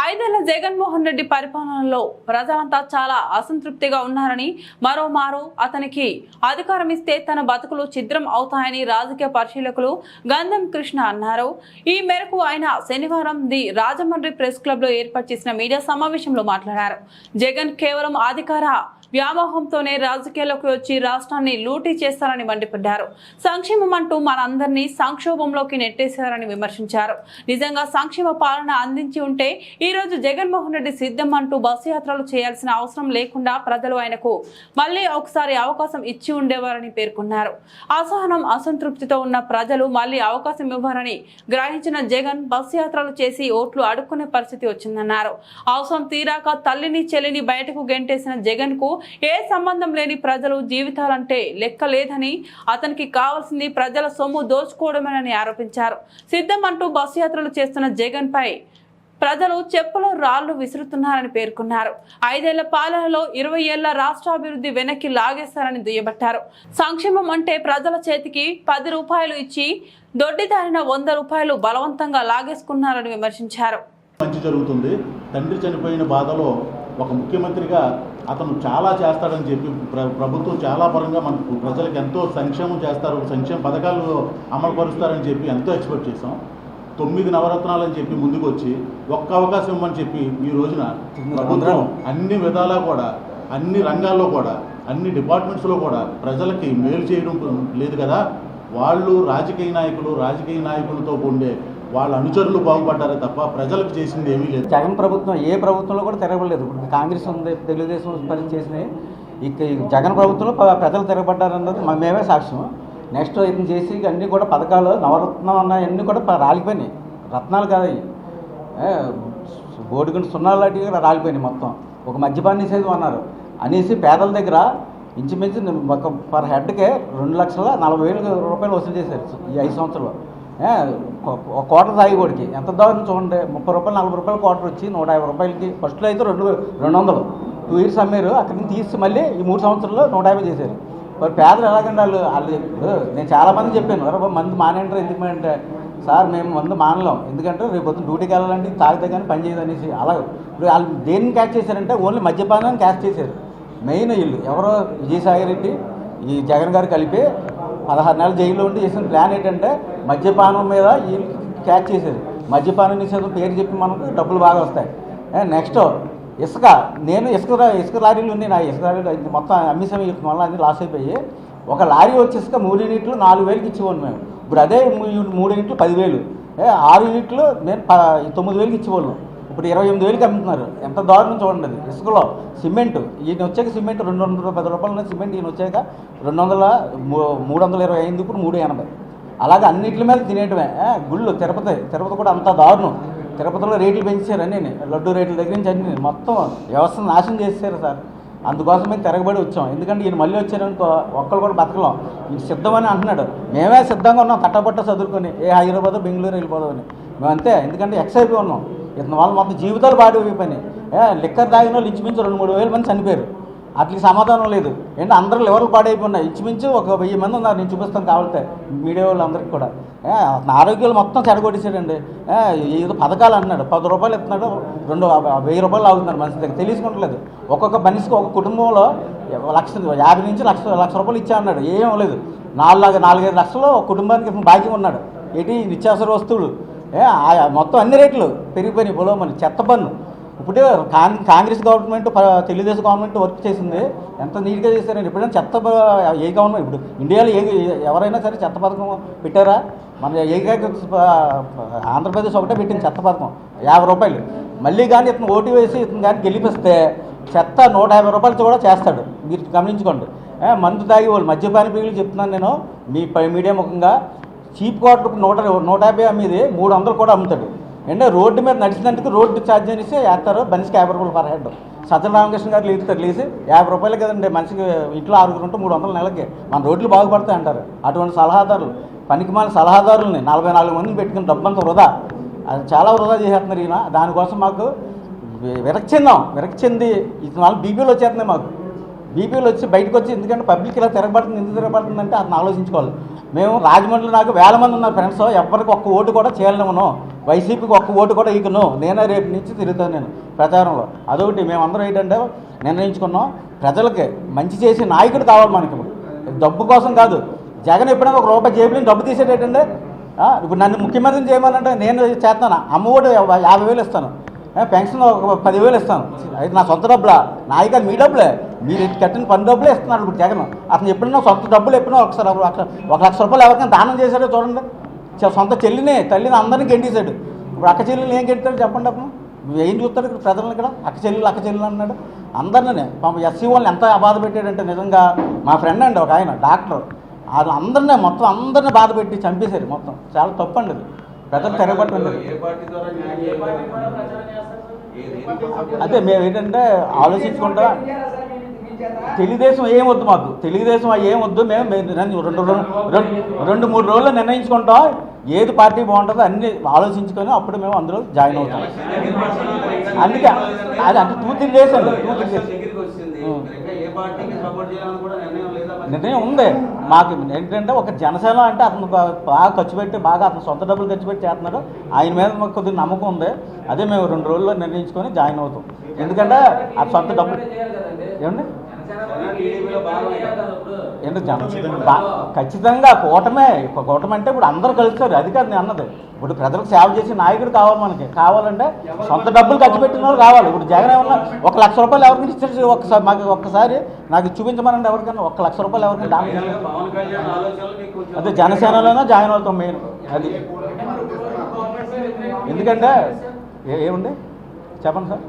ఐదేళ్ళ జగన్మోహన్ రెడ్డి పరిపాలనలో ప్రజలంతా చాలా అసంతృప్తిగా ఉన్నారని మరోమారు అతనికి అధికారం ఇస్తే తన బతుకులు ఛిద్రం అవుతాయని రాజకీయ పరిశీలకులు గంధం కృష్ణ అన్నారు. ఈ మేరకు ఆయన శనివారం ది రాజమండ్రి ప్రెస్ క్లబ్లో ఏర్పాటు చేసిన మీడియా సమావేశంలో మాట్లాడారు. జగన్ కేవలం అధికార వ్యామోహంతోనే రాజకీయాల్లోకి వచ్చి రాష్ట్రాన్ని లూటీ చేస్తారని మండిపడ్డారు. సంక్షేమం అంటూ మనందరినీ సంక్షోభంలోకి నెట్టేశారని విమర్శించారు. నిజంగా సంక్షేమ పాలన అందించి ఉంటే ఈ రోజు జగన్మోహన్ రెడ్డి సిద్ధం అంటూ బస్సు యాత్రలు చేయాల్సిన అవసరం లేకుండా ప్రజలు ఆయనకు మళ్ళీ ఒకసారి అవకాశం ఇచ్చి ఉండేవారని పేర్కొన్నారు. అసహనం అసంతృప్తితో ఉన్న ప్రజలు మళ్ళీ అవకాశం ఇవ్వరని గ్రహించిన జగన్ బస్సు యాత్రలు చేసి ఓట్లు అడుక్కునే పరిస్థితి వచ్చిందన్నారు. అవసరం తీరాక తల్లిని చెల్లిని బయటకు గెంటేసిన జగన్కు ఏ సంబంధం లేని ప్రజలు జీవితాలంటే లెక్క లేదని అతనికి కావాల్సింది ప్రజల సొమ్ము దోచుకోవడమేనని ఆరోపించారు. సిద్ధం అంటూ బస్సు యాత్రలు చేస్తున్న జగన్ పై ప్రజలు చెప్పులు రాళ్ళు విసురుతున్నారని పేర్కొన్నారు. ఐదేళ్ళ పాలనలో ఇరవై ఏళ్ళ రాష్ట్రాభివృద్ధి వెనక్కి లాగేస్తారని దుయ్యబట్టారు. సంక్షేమం అంటే ప్రజల చేతికి పది రూపాయలు ఇచ్చి దొడ్డిదారిన వంద రూపాయలు బలవంతంగా లాగేసుకున్నారని విమర్శించారు. మంచి జరుగుతుంది. తండ్రి చనిపోయిన బాధలో ఒక ముఖ్యమంత్రిగా అతను చాలా చేస్తాడని చెప్పి ప్ర ప్రభుత్వం చాలా పరంగా మనకు ప్రజలకు ఎంతో సంక్షేమం చేస్తారు సంక్షేమ పథకాలు అమలు పరుస్తారని చెప్పి ఎంతో ఎక్స్పెక్ట్ చేసాం తొమ్మిది నవరత్నాలు అని చెప్పి ముందుకు వచ్చి ఒక్క అవకాశం ఇవ్వమని చెప్పి ఈ రోజున ప్రభుత్వం అన్ని విధాలా కూడా అన్ని రంగాల్లో కూడా అన్ని డిపార్ట్మెంట్స్లో కూడా ప్రజలకి మేలు చేయడం లేదు కదా? వాళ్ళు రాజకీయ నాయకులు రాజకీయ నాయకులతో ఉండే వాళ్ళ అనుచరులు బాగుపడ్డారే తప్ప ప్రజలకు చేసింది ఏమీ లేదు. జగన్ ప్రభుత్వం ఏ ప్రభుత్వంలో కూడా తిరగలేదు ఇప్పుడు కాంగ్రెస్ ఉంది తెలుగుదేశం పని చేసినాయి ఇక జగన్ ప్రభుత్వంలో ప- ప్రజలు తిరగబడ్డారన్నది మ- మేమే సాక్ష్యం. నెక్స్ట్ ఇతను చేసి అన్నీ కూడా పథకాలు నవరత్నం అన్నీ కూడా రాలిపోయినాయి. రత్నాలు కాదు బోడిగుండు సున్నాలు లాంటివి రాలిపోయినాయి మొత్తం. ఒక మద్యపాన్ని నిషేధం అన్నారు. అనేసి పేదల దగ్గర ఇంచుమించు ఒక పర్ హెడ్కే రెండు లక్షల నలభై వేల రూపాయలు వసూలు చేశారు ఈ ఐదు సంవత్సరాలు కోటర్ తాగేవాడికి ఎంత దారుణం చూడండి. ముప్పై రూపాయలు నలభై రూపాయలు కోటర్ వచ్చి నూట యాభై రూపాయలకి. ఫస్ట్లో అయితే రెండు రెండు వందలు. టూ ఇయర్స్ అమ్మారు. అక్కడి నుంచి తీసి మళ్ళీ ఈ మూడు సంవత్సరాల్లో నూట యాభై చేశారు. మరి పేదలు ఎలాగండి వాళ్ళు? వాళ్ళు నేను చాలా మంది చెప్పాను. "అరే మంది మానేంటారు ఎందుకు అంటే? సార్ మేము మందు మానలేం. ఎందుకంటే రేపు పొద్దున్న డ్యూటీకి వెళ్ళాలంటే తాగితే కానీ పని చేయదు అనేసి. అలా ఇప్పుడు వాళ్ళు దేన్ని క్యాచ్ చేశారంటే ఓన్లీ మద్యపానం క్యాచ్ చేశారు. మెయిన్ వీళ్ళు ఎవరో విజయసాయి రెడ్డి ఈ జగన్ గారు కలిపి పదహారు నెలలు జైల్లో ఉండి చేసిన ప్లాన్ ఏంటంటే మద్యపానం మీద వీళ్ళు క్యాచ్ చేసేది. మద్యపానం నిషేధం పేరు చెప్పి మనకు డబ్బులు బాగా వస్తాయి. నెక్స్ట్ ఇసుక. నేను ఇసుక ఇసుక లారీలు ఉన్నాయి. నా ఇసుక లారీలు మొత్తం మొత్తం అమ్మిసామి మళ్ళీ అన్ని లాస్ అయిపోయి ఒక లారీ వచ్చి ఇసుక మూడు యూనిట్లు నాలుగు వేలకి ఇచ్చేవాళ్ళు మేము. ఇప్పుడు అదే మూడు యూనిట్లు పదివేలు. ఏ, ఆరు యూనిట్లు నేను తొమ్మిది వేలకి ఇచ్చేవాళ్ళం ఇప్పుడు ఇరవై ఎనిమిది వేలకి అమ్ముతున్నారు. ఎంత దారుణం చూడండి అది. ఇసుకలో సిమెంట్. ఈయన వచ్చాక సిమెంట్ రెండు వందల పది రూపాయలు ఉన్న సిమెంట్ ఈయన వచ్చాక రెండు వందల మూ- మూడు వందల ఇరవై అయింది ఇప్పుడు మూడు ఎనభై. అలాగే అన్నిటి మీద తినేయటమే. గుళ్ళు తిరుపతి తిరుపతి కూడా అంత దారుణం. తిరుపతిలో రేట్లు పెంచారు అన్నీ లడ్డు రేట్ల దగ్గర నుంచి అన్ని మొత్తం వ్యవస్థను నాశనం చేశారు సార్. అందుకోసం మేము తిరగబడి వచ్చాం. ఎందుకంటే ఈయన మళ్ళీ వచ్చారనుకో ఒక్కరు కూడా బతకలేం. ఈయన సిద్ధమని అంటున్నాడు. మేమే సిద్ధంగా ఉన్నాం. తట్టబట్ట చదువుకొని. ఏ హైదరాబాద్ బెంగళూరు వెళ్ళిపోదామని మేము అంతే. ఎందుకంటే ఎక్స్ అయిపోయి ఉన్నాం. ఇతని వాళ్ళు మొత్తం జీవితాలు పాడిపోయి ఏ లిక్కర్ తాగిన వాళ్ళు ఇంచుమించు రెండు మూడు వేల మంది చనిపోయారు. అట్లకి సమాధానం లేదు. ఏంటంటే అందరూ లెవెల్ పాడైపోయినాయి. ఇంచుమించు ఒక వెయ్యి మంది ఉన్నారు. నేను చూపిస్తాను కావాలంటే మీడియా వాళ్ళందరికీ కూడా. ఆరోగ్యాలు మొత్తం చెడగొట్టేశాడండి. ఏదో పథకాలు అంటున్నాడు. పది రూపాయలు ఇస్తున్నాడు. రెండు వెయ్యి రూపాయలు ఆగుతున్నాడు మనిషి దగ్గర. తెలియసుకుంటలేదు. ఒక్కొక్క మనిషికి ఒక కుటుంబంలో లక్ష యాభై నుంచి లక్ష లక్ష రూపాయలు ఇచ్చా అన్నాడు. ఏం లేదు నాలుగు నాలుగైదు లక్షలు ఒక కుటుంబానికి బాకీ ఉన్నాడు. ఏంటి? నిత్యావసర వస్తువులు. ఆ- మొత్తం అన్ని రేట్లు పెరిగిపోయినాయి. పొలం మన చెత్త పన్ను. ఇప్పుడే Congress government Telugu Desam government work చేసింది. ఎంత నీట్గా చేశారండి ఎప్పుడైనా చెత్త ఏ గవర్నమెంట్ ఇప్పుడు ఇండియాలో ఏ ఎవరైనా సరే చెత్త పథకం పెట్టారా? మన ఏకైక ఆంధ్రప్రదేశ్ ఒకటే పెట్టింది చెత్త పథకం. యాభై రూపాయలు. మళ్ళీ కానీ ఇతను ఓటు వేసి ఇతను కానీ గెలిపిస్తే చెత్త నూట యాభై రూపాయలతో కూడా చేస్తాడు. మీరు గమనించుకోండి. మందు తాగి వాళ్ళు మద్యపాన పీగులు చెప్తున్నాను నేను. మీ మీడియా ముఖంగా చీప్ క్వార్టర్ నూట నూట యాభై అమ్మేది మూడు వందలు కూడా అమ్ముతాడు. అంటే రోడ్డు మీద నడిచినందుకు రోడ్డు ఛార్జ్ అనేసి వేస్తారు. మనిషికి యాభై రూపాయలు పర్ హెడ్. సత్యన రామకృష్ణ గారు లేపుతారు లేచి యాభై రూపాయలు కదండి మనిషికి ఇంట్లో ఆరుగురు ఉంటే మూడు వందల నెలకి. మన రోడ్లు బాగుపడతాయి అంటారు. అటువంటి సలహాదారులు పనికి మన సలహాదారుల్ని నలభై నాలుగు మందిని పెట్టుకుని డబ్బంత వృధా. అది చాలా వృధా చేసేస్తున్నారు ఈయన. దానికోసం మాకు వి- విరక్తి చెందాం విరక్తి చెంది వాళ్ళు బీపీలు వచ్చేస్తున్నాయి మాకు. బీపీలు వచ్చి బయటకు వచ్చి ఎందుకంటే పబ్లిక్ ఇలా తిరగబడుతుంది ఎందుకు తిరగబడుతుంది అంటే అతను ఆలోచించుకోవాలి. మేము రాజమండ్రిలో నాకు వేల మంది ఉన్నారు ఫ్రెండ్స్. ఎవరికి ఒక్క ఓటు కూడా చేయలేమను. వైసీపీకి ఒక్క ఓటు కూడా ఇకను. నేనే రేపు నుంచి తిరుగుతాను నేను ప్రచారంలో. అదొకటి మేమందరం ఏంటంటే నిర్ణయించుకున్నాం ప్రజలకి మంచి చేసే నాయకుడు కావాలి మనకి. డబ్బు కోసం కాదు. జగన్ ఎప్పుడైనా ఒక రూపాయి జేబులో డబ్బు తీసేటంటే ఇప్పుడు నన్ను ముఖ్యమంత్రిని చేయమనంటే నేను చేస్తాను. అమ్మ ఓటు యాభై వేలు ఇస్తాను. పెన్షన్ ఒక పదివేలు ఇస్తాను. అయితే నా సొంత డబ్బులా? నాయక మీ డబ్బులే? మీరు కట్టిన పని డబ్బులే ఇస్తున్నాడు ఇప్పుడు జగన్. అతను ఎప్పుడైనా సొంత డబ్బులు ఎప్పుడైనా ఒకసారి ఒక లక్ష రూపాయలు ఎవరికైనా దానం చేశాడో చూడండి. సొంత చెల్లిని తల్లిని అందరినీ గెంటేశాడు ఇప్పుడు అక్క చెల్లెలు ఏం గెంటాడు చెప్పండి అప్పుడు? నువ్వు ఏం చూస్తాడు ఇక్కడ ప్రజలను ఇక్కడ? అక్క చెల్లెలు అక్క చెల్లెలు అన్నాడు. అందరినీ పాపం ఎస్సీ వాళ్ళని ఎంత బాధ పెట్టాడంటే నిజంగా మా ఫ్రెండ్ అండి ఒక ఆయన డాక్టర్. వాళ్ళు అందరినీ మొత్తం అందరినీ బాధ పెట్టి చంపేశారు మొత్తం. చాలా తప్పు అండి అది. ప్రజలు తిరగబట్టు ఏ పార్టీ ద్వారా న్యాయం చేయబడింది? ఏది? అదే మేము ఏంటంటే ఆలోచించుకుంటా తెలుగుదేశం ఏం వద్దు మాకు. తెలుగుదేశం అవి ఏం వద్దు మేము రెండు రెండు రెండు మూడు రోజులు నిర్ణయించుకుంటాం. ఏది పార్టీ బాగుంటుందో అన్ని ఆలోచించుకొని అప్పుడు మేము అందులో జాయిన్ అవుతాం. అందుకే అది అంటే టూ త్రీ డేస్ అండి టూ త్రీ డేస్ నిర్ణయం ఉంది. మాకు ఏంటంటే ఒక జనసేన అంటే అతను బాగా ఖర్చు పెట్టి బాగా అతను సొంత డబ్బులు ఖర్చు పెట్టి చేస్తున్నాడు. ఆయన మీద మాకు కొద్దిగా నమ్మకం ఉంది. అదే మేము రెండు రోజుల్లో నిర్ణయించుకొని జాయిన్ అవుతాం. ఎందుకంటే ఆ సొంత డబ్బులు ఏమండి? ఏంటో ఖచ్చితంగా. కూటమే ఒక కూటమి అంటే ఇప్పుడు అందరూ కలుస్తారు అది కాదు నేను అన్నది. ఇప్పుడు ప్రజలకు సేవ చేసే నాయకుడు కావాలి మనకి. కావాలంటే సొంత డబ్బులు ఖర్చు పెట్టిన వాళ్ళు కావాలి. ఇప్పుడు జగన్ ఏమన్నా ఒక లక్ష రూపాయలు ఎవరికి ఇచ్చారు ఒకసారి మాకు ఒక్కసారి నాకు చూపించమనండి ఎవరికైనా. ఒక లక్ష రూపాయలు ఎవరికైనా అదే జనసేనలోనే జాయిన్ అవుతాం మెయిన్. అది. ఎందుకంటే ఏముంది? చెప్పండి సార్.